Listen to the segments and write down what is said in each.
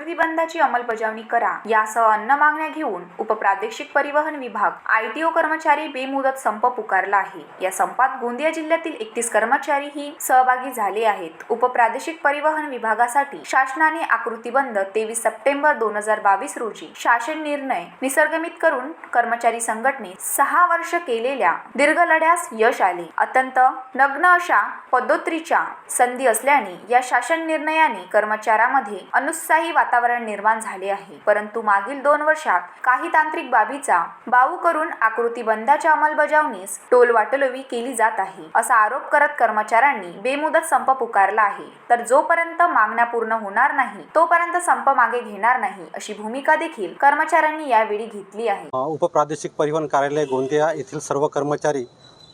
बंदाची अंमलबजावणी करा. यासह अन्न मागण्या घेऊन उपप्रादेशिक परिवहन विभाग आयटीओ कर्मचारी बेमुदत संप पुकारला आहे. या संपात गोंदिया जिल्ह्यातील एकतीस कर्मचारीही सहभागी झाले आहेत. उपप्रादेशिक परिवहन विभागासाठी शासनाने आकृतीबंध तेवीस सप्टेंबर दोन हजार बावीस रोजी शासन निर्णय निसर्गमित करून कर्मचारी संघटने सहा वर्ष केलेल्या दीर्घ लढ्यास यश आले. अत्यंत नग्न अशा पदोत्तरीच्या संधी असल्याने या शासन निर्णयाने कर्मचाऱ्यामध्ये अनुत्साही वातावरण वातावरण निर्माण झाले आहे. परंतु मागील दोन वर्षात काही तांत्रिक बाबीचा बाऊ करून आकृतीबंधाच्या अंमलबजावणीस टोल वाटोलवी केली जात आहे. असा आरोप करत कर्मचाऱ्यांनी बेमुदत संप पुकारला आहे. तर जोपर्यंत मागण्या पूर्ण होणार नाही तोपर्यंत संप मागे घेणार नाही अशी भूमिका देखील कर्मचाऱ्यांनी यावेळी घेतली आहे. उपप्रादेशिक परिवहन कार्यालय गोंदिया येथील सर्व कर्मचारी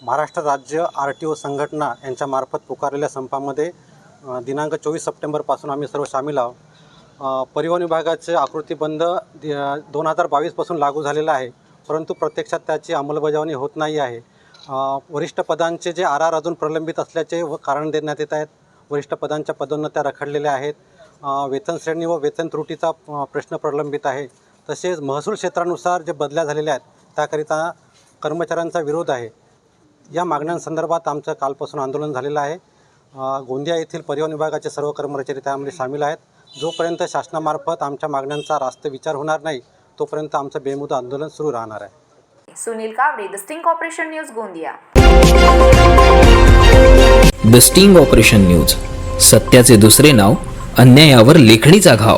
महाराष्ट्र राज्य आर टी ओ संघटना यांच्यामार्फत पुकारलेल्या संपामध्ये दिनांक चोवीस सप्टेंबरपासून आम्ही सर्व सामील आहोत. परिवहन विभागाचे आकृतीबंध दोन हजार बावीसपासून लागू झालेला आहे. परंतु प्रत्यक्षात त्याची अंमलबजावणी होत नाही आहे. वरिष्ठ पदांचे जे आर आर अजून प्रलंबित असल्याचे व कारण देण्यात येत आहेत. वरिष्ठ पदांच्या पदोन्नत्या रखडलेल्या आहेत. वेतन श्रेणी व वेतन त्रुटीचा प्रश्न प्रलंबित आहे. तसेच महसूल क्षेत्रानुसार जे बदल्या झालेल्या आहेत त्याकरिता कर्मचाऱ्यांचा विरोध आहे. या मागण्यांसंदर्भात आमचं कालपासून आंदोलन झालेलं आहे. गोंदिया येथील परिवहन विभागाचे सर्व कर्मचारी त्यामध्ये सामील आहेत. जोपर्यंत शासनामार्फत आमच्या मागण्यांचा रास्त विचार होणार नाही तोपर्यंत आमचं बेमुदत आंदोलन सुरू राहणार आहे. Sunil Kawade the sting operation news Gondia. The sting operation news सत्याचे दुसरे नाव अन्यायावर लेखणीचा घाव.